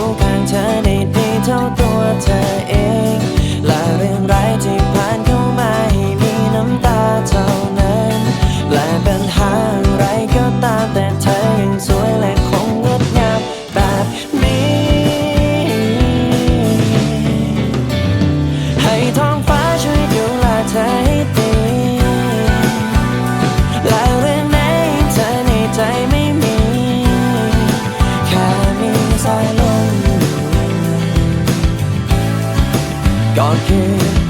่ ท้องฟ้าช่วยดูแลเธอให้ดีและเรื่องไหนเธอในใจไม่มี แค่มีสายลมอยู่ก็คืน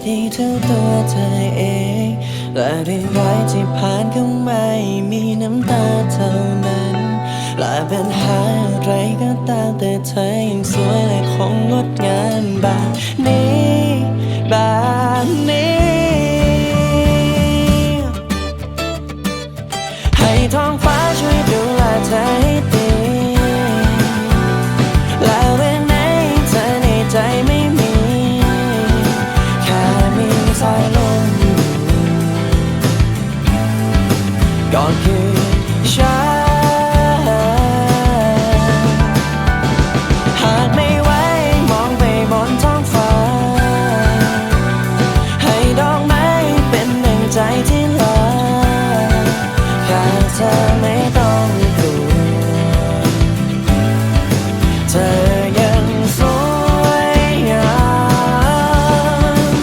ด้ดีเท่าตัวเธอเอง และเรื่องร้ายที่ผ่านเข้ามามีน้ำตาเท่านั้น และปัญหาอะไรก็ตามแต่เธอยังสวยและคงงดงามแบบนี้แบบนี้ ให้ท้องฟ้า ก็คือฉันหากไม่ไหวมองไปบนท้องฟ้า ให้ดอกไม้เป็นหนึ่งใจที่ลอแค่เธอไม่ต้องกลัวเธอยังสวยงาม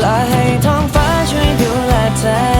และให้ท้องฟ้าช่วยดูแลเธอ